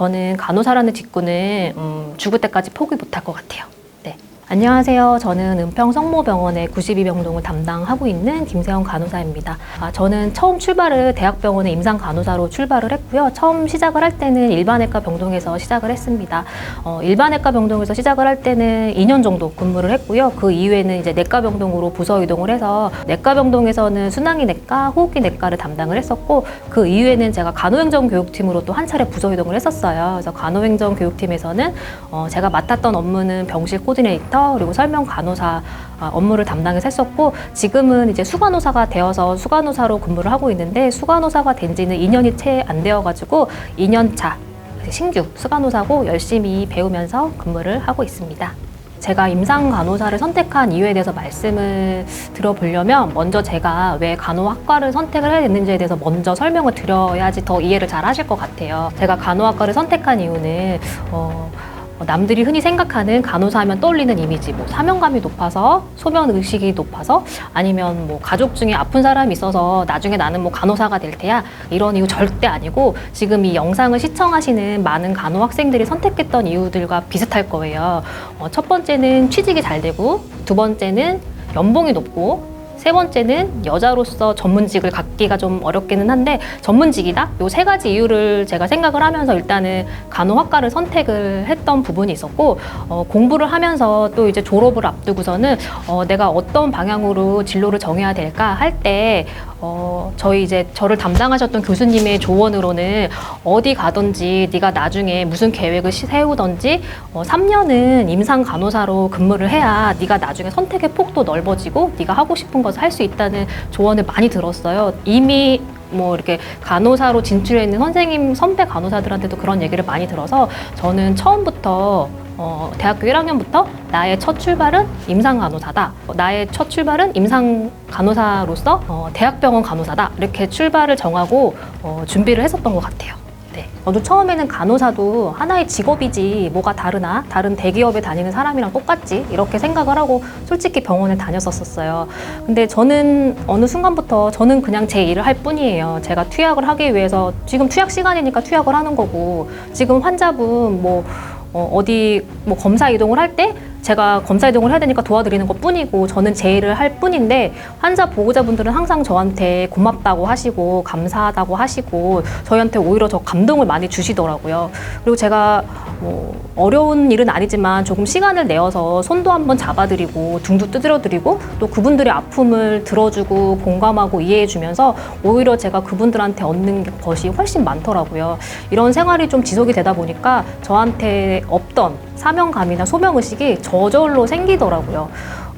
저는 간호사라는 직군은 음, 죽을 때까지 포기 못할 것 같아요. 네. 안녕하세요. 저는 은평 성모병원의 92병동을 담당하고 있는 김세영 간호사입니다. 아, 저는 처음 출발을 대학병원의 임상 간호사로 출발을 했고요. 처음 시작을 할 때는 일반외과 병동에서 시작을 했습니다. 어, 일반외과 병동에서 시작을 할 때는 2년 정도 근무를 했고요. 그 이후에는 이제 내과 병동으로 부서 이동을 해서 내과 병동에서는 순항이 내과, 호흡기 내과를 담당을 했었고 그 이후에는 제가 간호행정 교육팀으로 또 한 차례 부서 이동을 했었어요. 그래서 간호행정 교육팀에서는 어, 제가 맡았던 업무는 병실 코디네이터 그리고 설명 간호사 아, 업무를 담당해서 했었고 지금은 이제 수간호사가 되어서 수간호사로 근무를 하고 있는데 수간호사가 된 지는 2년이 채 안 되어가지고 2년 차 신규 수간호사고 열심히 배우면서 근무를 하고 있습니다. 제가 임상 간호사를 선택한 이유에 대해서 말씀을 들어보려면 먼저 제가 왜 간호학과를 선택을 해야 되는지에 대해서 먼저 설명을 드려야지 더 이해를 잘 하실 것 같아요. 제가 간호학과를 선택한 이유는 어, 어, 남들이 흔히 생각하는 간호사 하면 떠올리는 이미지, 뭐 사명감이 높아서 소변 의식이 높아서 아니면 뭐 가족 중에 아픈 사람이 있어서 나중에 나는 뭐 간호사가 될 테야 이런 이유 절대 아니고 지금 이 영상을 시청하시는 많은 간호 학생들이 선택했던 이유들과 비슷할 거예요. 어, 첫 번째는 취직이 잘 되고 두 번째는 연봉이 높고 세 번째는 여자로서 전문직을 갖기가 좀 어렵기는 한데 전문직이다? 요 세 가지 이유를 제가 생각을 하면서 일단은 간호학과를 선택을 했던 부분이 있었고 어, 공부를 하면서 또 이제 졸업을 앞두고서는 어, 내가 어떤 방향으로 진로를 정해야 될까 할때 어, 저희 이제 저를 담당하셨던 교수님의 조언으로는 어디 가든지 네가 나중에 무슨 계획을 시- 세우든지 어, 3년은 임상 간호사로 근무를 해야 네가 나중에 선택의 폭도 넓어지고 네가 하고 싶은 것을 할 수 있다는 조언을 많이 들었어요. 이미 뭐 이렇게 간호사로 진출해 있는 선생님 선배 간호사들한테도 그런 얘기를 많이 들어서 저는 처음부터 어, 대학교 1학년부터 나의 첫 출발은 임상 간호사다. 어, 나의 첫 출발은 임상 간호사로서 어, 대학병원 간호사다. 이렇게 출발을 정하고 어, 준비를 했었던 것 같아요. 네. 저도 처음에는 간호사도 하나의 직업이지 뭐가 다르나 다른 대기업에 다니는 사람이랑 똑같지 이렇게 생각을 하고 솔직히 병원을 다녔었어요. 근데 저는 어느 순간부터 저는 그냥 제 일을 할 뿐이에요. 제가 투약을 하기 위해서 지금 투약 시간이니까 투약을 하는 거고 지금 환자분 뭐 어, 어디 뭐 검사 이동을 할 때 제가 검사 이동을 해야 되니까 도와드리는 것 뿐이고 저는 제 일을 할 뿐인데 환자 보호자분들은 항상 저한테 고맙다고 하시고 감사하다고 하시고 저희한테 오히려 저 감동을 많이 주시더라고요. 그리고 제가 뭐 어려운 일은 아니지만 조금 시간을 내어서 손도 한번 잡아드리고 등도 두드려드리고 또 그분들의 아픔을 들어주고 공감하고 이해해주면서 오히려 제가 그분들한테 얻는 것이 훨씬 많더라고요. 이런 생활이 좀 지속이 되다 보니까 저한테 없던 사명감이나 소명의식이 저절로 생기더라고요.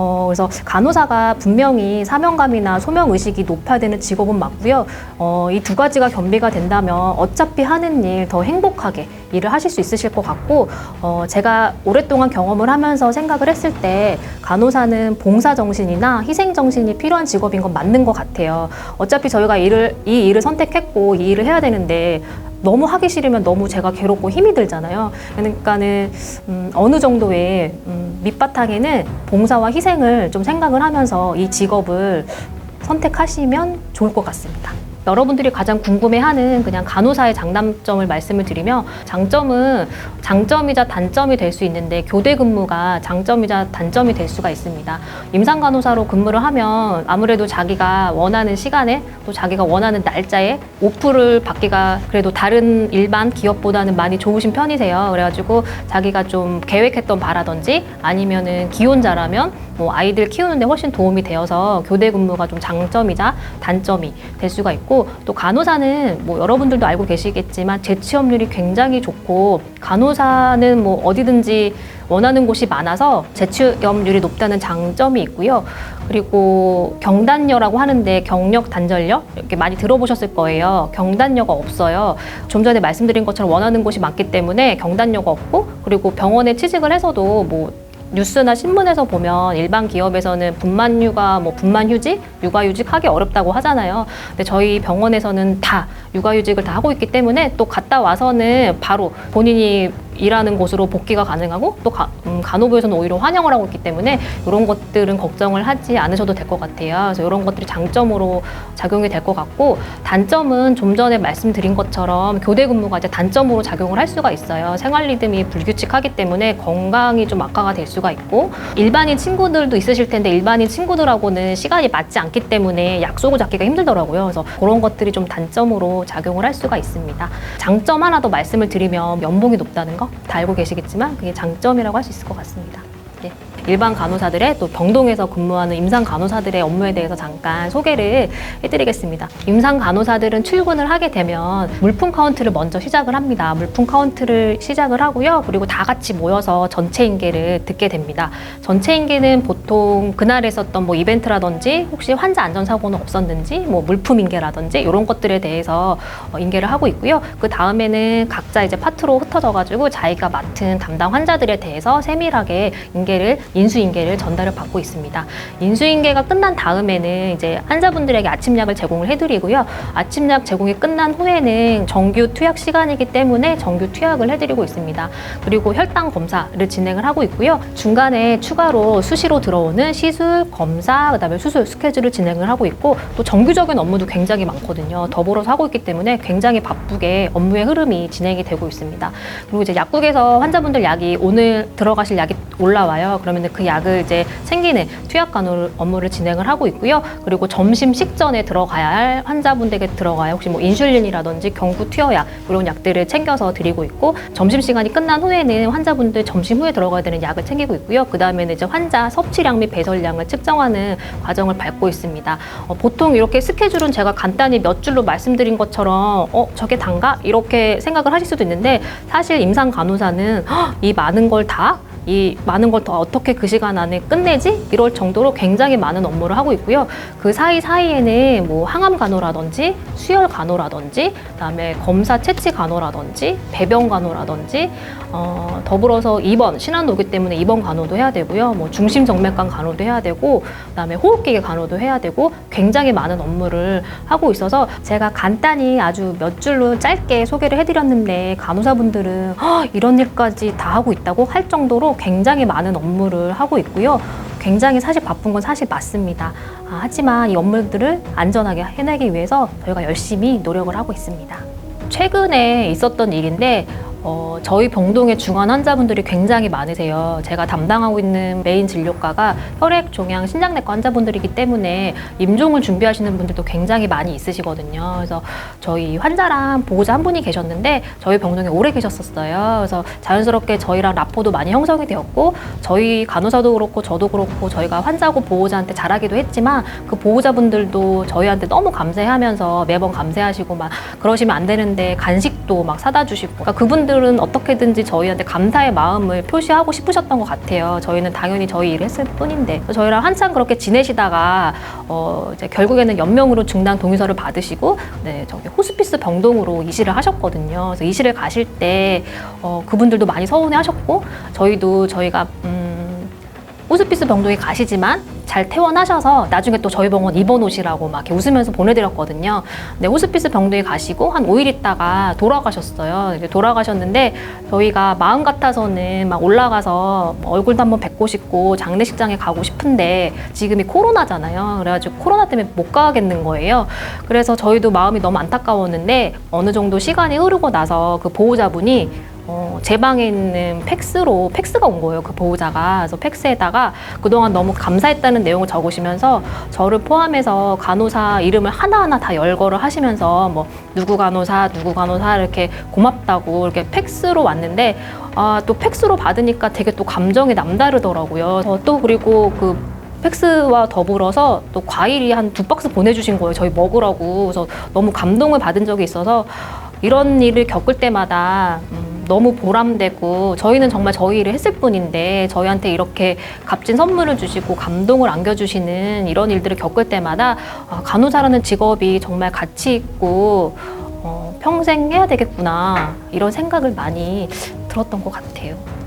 어, 그래서 간호사가 분명히 사명감이나 소명의식이 높아야 되는 직업은 맞고요. 어, 이 두 가지가 겸비가 된다면 어차피 하는 일 더 행복하게 일을 하실 수 있으실 것 같고, 어, 제가 오랫동안 경험을 하면서 생각을 했을 때 간호사는 봉사정신이나 희생정신이 필요한 직업인 건 맞는 것 같아요. 어차피 저희가 일을, 이 일을 선택했고 이 일을 해야 되는데 너무 하기 싫으면 너무 제가 괴롭고 힘이 들잖아요. 그러니까는 음, 어느 정도의 음, 밑바탕에는 봉사와 희생을 좀 생각을 하면서 이 직업을 선택하시면 좋을 것 같습니다. 여러분들이 가장 궁금해하는 그냥 간호사의 장단점을 말씀을 드리면 장점은 장점이자 단점이 될 수 있는데 교대 근무가 장점이자 단점이 될 수가 있습니다. 임상 간호사로 근무를 하면 아무래도 자기가 원하는 시간에 또 자기가 원하는 날짜에 오프를 받기가 그래도 다른 일반 기업보다는 많이 좋으신 편이세요. 그래가지고 자기가 좀 계획했던 바라든지 아니면은 기혼자라면 뭐 아이들 키우는데 훨씬 도움이 되어서 교대 근무가 좀 장점이자 단점이 될 수가 있고 또 간호사는 뭐 여러분들도 알고 계시겠지만 재취업률이 굉장히 좋고 간호사는 뭐 어디든지 원하는 곳이 많아서 재취업률이 높다는 장점이 있고요. 그리고 경단녀라고 하는데 경력 단절녀 이렇게 많이 들어보셨을 거예요. 경단녀가 없어요. 좀 전에 말씀드린 것처럼 원하는 곳이 많기 때문에 경단녀가 없고 그리고 병원에 취직을 해서도 뭐 뉴스나 신문에서 보면 일반 기업에서는 분만 휴가, 뭐 분만 휴직, 육아 휴직 하기 어렵다고 하잖아요. 근데 저희 병원에서는 다 육아 휴직을 다 하고 있기 때문에 또 갔다 와서는 바로 본인이 일하는 곳으로 복귀가 가능하고 또 가, 음, 간호부에서는 오히려 환영을 하고 있기 때문에 이런 것들은 걱정을 하지 않으셔도 될 것 같아요. 그래서 이런 것들이 장점으로 작용이 될 것 같고 단점은 좀 전에 말씀드린 것처럼 교대 근무가 이제 단점으로 작용을 할 수가 있어요. 생활 리듬이 불규칙하기 때문에 건강이 좀 악화가 될 수가 있고 일반인 친구들도 있으실 텐데 일반인 친구들하고는 시간이 맞지 않기 때문에 약속을 잡기가 힘들더라고요. 그래서 그런 것들이 좀 단점으로 작용을 할 수가 있습니다. 장점 하나 더 말씀을 드리면 연봉이 높다는 거다 알고 계시겠지만 그게 장점이라고 할 수 있을 것 같습니다. 네. 일반 간호사들의 또 병동에서 근무하는 임상 간호사들의 업무에 대해서 잠깐 소개를 해드리겠습니다. 임상 간호사들은 출근을 하게 되면 물품 카운트를 먼저 시작을 합니다. 물품 카운트를 시작을 하고요. 그리고 다 같이 모여서 전체 인계를 듣게 됩니다. 전체 인계는 보통 그날 했었던 뭐 이벤트라든지 혹시 환자 안전 사고는 없었는지 뭐 물품 인계라든지 이런 것들에 대해서 어, 인계를 하고 있고요. 그 다음에는 각자 이제 파트로 흩어져 가지고 자기가 맡은 담당 환자들에 대해서 세밀하게 인계를 인수인계를 전달을 받고 있습니다. 인수인계가 끝난 다음에는 이제 환자분들에게 아침약을 제공을 해드리고요. 아침약 제공이 끝난 후에는 정규 투약 시간이기 때문에 정규 투약을 해드리고 있습니다. 그리고 혈당 검사를 진행을 하고 있고요. 중간에 추가로 수시로 들어오는 시술, 검사, 그다음에 수술 스케줄을 진행을 하고 있고 또 정규적인 업무도 굉장히 많거든요. 더불어서 하고 있기 때문에 굉장히 바쁘게 업무의 흐름이 진행이 되고 있습니다. 그리고 이제 약국에서 환자분들 약이 오늘 들어가실 약이 올라와요. 그러면 그 약을 이제 챙기는 투약 간호 업무를 진행을 하고 있고요. 그리고 점심 식전에 들어가야 할 환자분들에게 들어가야 혹시 뭐 인슐린이라든지 경구 투여약 이런 약들을 챙겨서 드리고 있고 점심 시간이 끝난 후에는 환자분들 점심 후에 들어가야 되는 약을 챙기고 있고요. 그 다음에는 이제 환자 섭취량 및 배설량을 측정하는 과정을 밟고 있습니다. 어, 보통 이렇게 스케줄은 제가 간단히 몇 줄로 말씀드린 것처럼 어 저게 단가 이렇게 생각을 하실 수도 있는데 사실 임상 간호사는 헉, 이 많은 걸 다 이 많은 걸 더 어떻게 그 시간 안에 끝내지? 이럴 정도로 굉장히 많은 업무를 하고 있고요. 그 사이 사이에는 뭐 항암 간호라든지 수혈 간호라든지 그다음에 검사 채취 간호라든지 배변 간호라든지 어, 더불어서 입원 신환 오기 때문에 입원 간호도 해야 되고요. 뭐 중심 정맥관 간호도 해야 되고 그다음에 호흡기계 간호도 해야 되고 굉장히 많은 업무를 하고 있어서 제가 간단히 아주 몇 줄로 짧게 소개를 해드렸는데 간호사분들은 "헉, 이런 일까지 다 하고 있다고 할 정도로 굉장히 많은 업무를 하고 있고요. 굉장히 사실 바쁜 건 사실 맞습니다. 아, 하지만 이 업무들을 안전하게 해내기 위해서 저희가 열심히 노력을 하고 있습니다. 최근에 있었던 일인데 어, 저희 병동에 중환 환자분들이 굉장히 많으세요. 제가 담당하고 있는 메인 진료과가 혈액, 종양, 신장내과 환자분들이기 때문에 임종을 준비하시는 분들도 굉장히 많이 있으시거든요. 그래서 저희 환자랑 보호자 한 분이 계셨는데 저희 병동에 오래 계셨었어요. 그래서 자연스럽게 저희랑 라포도 많이 형성이 되었고 저희 간호사도 그렇고 저도 그렇고 저희가 환자고 보호자한테 잘하기도 했지만 그 보호자분들도 저희한테 너무 감사해하면서 매번 감사하시고 막 그러시면 안 되는데 간식도 막 사다 주시고 그러니까 그분 들은 어떻게든지 저희한테 감사의 마음을 표시하고 싶으셨던 것 같아요. 저희는 당연히 저희 일을 했을 뿐인데 저희랑 한참 그렇게 지내시다가 어 이제 결국에는 연명으로 중단 동의서를 받으시고 네 저기 호스피스 병동으로 이실을 하셨거든요. 그래서 이실을 가실 때 어, 그분들도 많이 서운해하셨고 저희도 저희가 음, 호스피스 병동에 가시지만 잘 퇴원하셔서 나중에 또 저희 병원 입원 오시라고 막 이렇게 웃으면서 보내드렸거든요. 근데 호스피스 병동에 가시고 한 5일 있다가 돌아가셨어요. 돌아가셨는데 저희가 마음 같아서는 막 올라가서 뭐 얼굴도 한번 뵙고 싶고 장례식장에 가고 싶은데 지금이 코로나잖아요. 그래가지고 코로나 때문에 못 가겠는 거예요. 그래서 저희도 마음이 너무 안타까웠는데 어느 정도 시간이 흐르고 나서 그 보호자분이 어, 제 방에 있는 팩스로 팩스가 온 거예요. 그 보호자가. 그래서 팩스에다가 그동안 너무 감사했다는 내용을 적으시면서 저를 포함해서 간호사 이름을 하나하나 다 열거를 하시면서 뭐 누구 간호사, 누구 간호사 이렇게 고맙다고 이렇게 팩스로 왔는데 아, 또 팩스로 받으니까 되게 또 감정이 남다르더라고요. 저또 그리고 그 팩스와 더불어서 또 과일이 한 두 박스 보내주신 거예요. 저희 먹으라고. 그래서 너무 감동을 받은 적이 있어서 이런 일을 겪을 때마다 음, 너무 보람되고 저희는 정말 저희 일을 했을 뿐인데 저희한테 이렇게 값진 선물을 주시고 감동을 안겨주시는 이런 일들을 겪을 때마다 아, 간호사라는 직업이 정말 가치 있고 어, 평생 해야 되겠구나 이런 생각을 많이 들었던 것 같아요.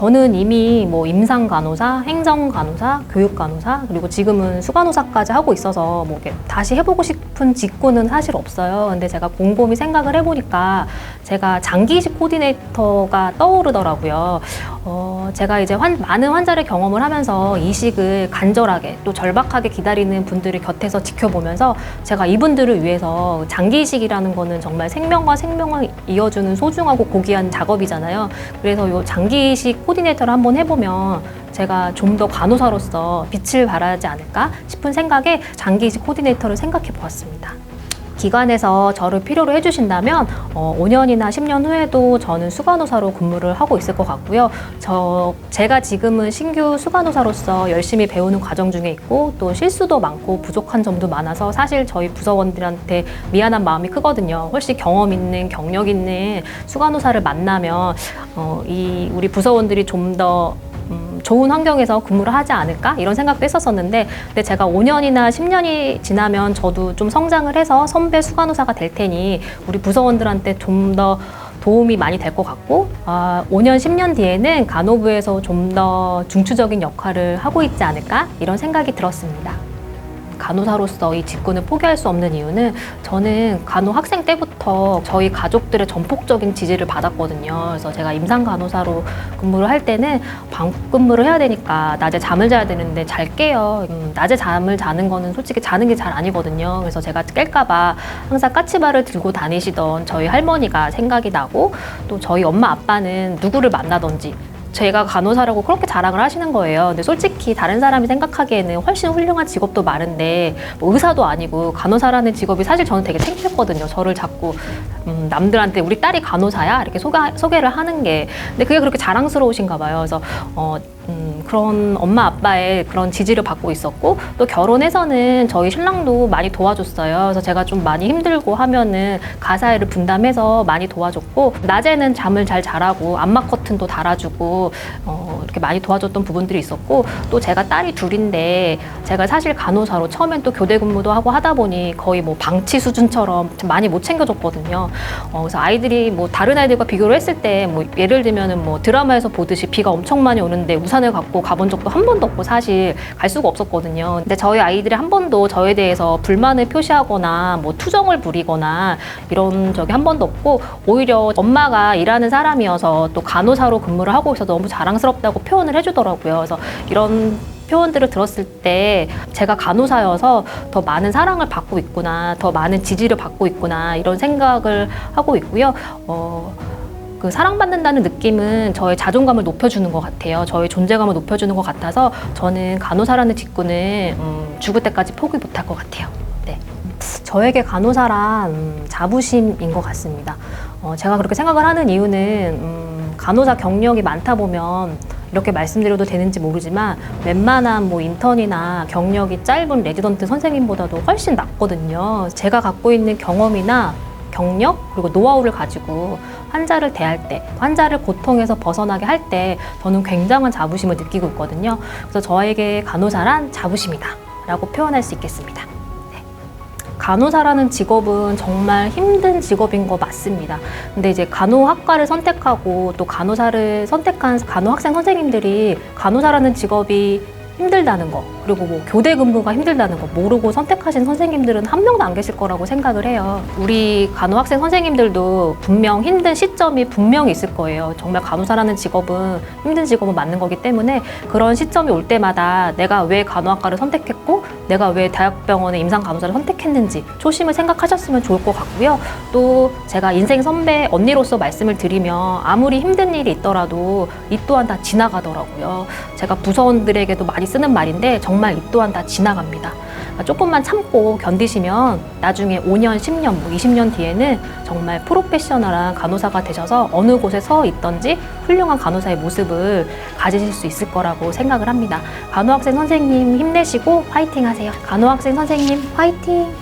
네. 저는 이미 뭐 임상 간호사, 행정 간호사, 교육 간호사 그리고 지금은 수간호사까지 하고 있어서 뭐 다시 해보고 싶은 직군은 사실 없어요. 근데 제가 곰곰이 생각을 해보니까 제가 장기이식 코디네이터가 떠오르더라고요. 어, 제가 이제 환- 많은 환자를 경험을 하면서 이식을 간절하게 또 절박하게 기다리는 분들을 곁에서 지켜보면서 제가 이분들을 위해서 장기 이식이라는 거는 정말 생명과 생명을 이어주는 소중하고 고귀한 작업이잖아요. 그래서 이 장기 이식 코디네이터를 한번 해보면 제가 좀 더 간호사로서 빛을 발하지 않을까 싶은 생각에 장기 이식 코디네이터를 생각해 보았습니다. 기관에서 저를 필요로 해주신다면 어, 5년이나 10년 후에도 저는 수간호사로 근무를 하고 있을 것 같고요. 저 제가 지금은 신규 수간호사로서 열심히 배우는 과정 중에 있고 또 실수도 많고 부족한 점도 많아서 사실 저희 부서원들한테 미안한 마음이 크거든요. 훨씬 경험 있는 경력 있는 수간호사를 만나면 어, 이 우리 부서원들이 좀더 음, 좋은 환경에서 근무를 하지 않을까 이런 생각도 했었었는데 근데 제가 5년이나 10년이 지나면 저도 좀 성장을 해서 선배 수간호사가 될 테니 우리 부서원들한테 좀 더 도움이 많이 될 것 같고 아, 5년 10년 뒤에는 간호부에서 좀 더 중추적인 역할을 하고 있지 않을까 이런 생각이 들었습니다. 간호사로서 이 직군을 포기할 수 없는 이유는 저는 간호 학생 때부터 저희 가족들의 전폭적인 지지를 받았거든요. 그래서 제가 임상 간호사로 근무를 할 때는 방 근무를 해야 되니까 낮에 잠을 자야 되는데 잘 깨요. 음, 낮에 잠을 자는 거는 솔직히 자는 게 잘 아니거든요. 그래서 제가 깰까봐 항상 까치발을 들고 다니시던 저희 할머니가 생각이 나고 또 저희 엄마 아빠는 누구를 만나든지 제가 간호사라고 그렇게 자랑을 하시는 거예요. 근데 솔직히 다른 사람이 생각하기에는 훨씬 훌륭한 직업도 많은데 뭐 의사도 아니고 간호사라는 직업이 사실 저는 되게 창피했거든요. 저를 자꾸 음, 남들한테 우리 딸이 간호사야 이렇게 소개, 소개를 하는 게 근데 그게 그렇게 자랑스러우신가 봐요. 그래서 어, 음, 그런 엄마 아빠의 그런 지지를 받고 있었고 또 결혼해서는 저희 신랑도 많이 도와줬어요. 그래서 제가 좀 많이 힘들고 하면은 가사 일을 분담해서 많이 도와줬고 낮에는 잠을 잘 자라고 안마 커튼도 달아주고 어, 이렇게 많이 도와줬던 부분들이 있었고 또 제가 딸이 둘인데 제가 사실 간호사로 처음엔 또 교대 근무도 하고 하다 보니 거의 뭐 방치 수준처럼 좀 많이 못 챙겨줬거든요. 어, 그래서 아이들이 뭐 다른 아이들과 비교를 했을 때 뭐 예를 들면은 뭐 드라마에서 보듯이 비가 엄청 많이 오는데 우산 을 갖고 가본 적도 한 번도 없고 사실 갈 수가 없었거든요. 근데 저희 아이들이 한 번도 저에 대해서 불만을 표시하거나 뭐 투정을 부리거나 이런 적이 한 번도 없고 오히려 엄마가 일하는 사람이어서 또 간호사로 근무를 하고 있어서 너무 자랑스럽다고 표현을 해주더라고요. 그래서 이런 표현들을 들었을 때 제가 간호사여서 더 많은 사랑을 받고 있구나, 더 많은 지지를 받고 있구나 이런 생각을 하고 있고요. 어, 그 사랑받는다는 느낌은 저의 자존감을 높여주는 것 같아요. 저의 존재감을 높여주는 것 같아서 저는 간호사라는 직군을 음, 죽을 때까지 포기 못할 것 같아요. 네. 저에게 간호사란 음, 자부심인 것 같습니다. 어, 제가 그렇게 생각을 하는 이유는 음, 간호사 경력이 많다 보면 이렇게 말씀드려도 되는지 모르지만 웬만한 뭐 인턴이나 경력이 짧은 레지던트 선생님보다도 훨씬 낫거든요. 제가 갖고 있는 경험이나 경력 그리고 노하우를 가지고 환자를 대할 때 환자를 고통에서 벗어나게 할 때 저는 굉장한 자부심을 느끼고 있거든요. 그래서 저에게 간호사란 자부심이다 라고 표현할 수 있겠습니다. 간호사라는 직업은 정말 힘든 직업인 거 맞습니다. 근데 이제 간호학과를 선택하고 또 간호사를 선택한 간호학생 선생님들이 간호사라는 직업이 힘들다는 거 그리고 뭐 교대 근무가 힘들다는 거 모르고 선택하신 선생님들은 한 명도 안 계실 거라고 생각을 해요. 우리 간호학생 선생님들도 분명 힘든 시점이 분명히 있을 거예요. 정말 간호사라는 직업은 힘든 직업은 맞는 거기 때문에 그런 시점이 올 때마다 내가 왜 간호학과를 선택했고 내가 왜 대학병원의 임상 간호사를 선택했는지 초심을 생각하셨으면 좋을 것 같고요. 또 제가 인생 선배 언니로서 말씀을 드리면 아무리 힘든 일이 있더라도 이 또한 다 지나가더라고요. 제가 부서원들에게도 많이 쓰는 말인데 정말 이 또한 다 지나갑니다. 그러니까 조금만 참고 견디시면 나중에 5년, 10년, 뭐 20년 뒤에는 정말 프로페셔널한 간호사가 되셔서 어느 곳에 서 있던지 훌륭한 간호사의 모습을 가지실 수 있을 거라고 생각을 합니다. 간호학생 선생님 힘내시고 화이팅 하세요. 간호학생 선생님 화이팅!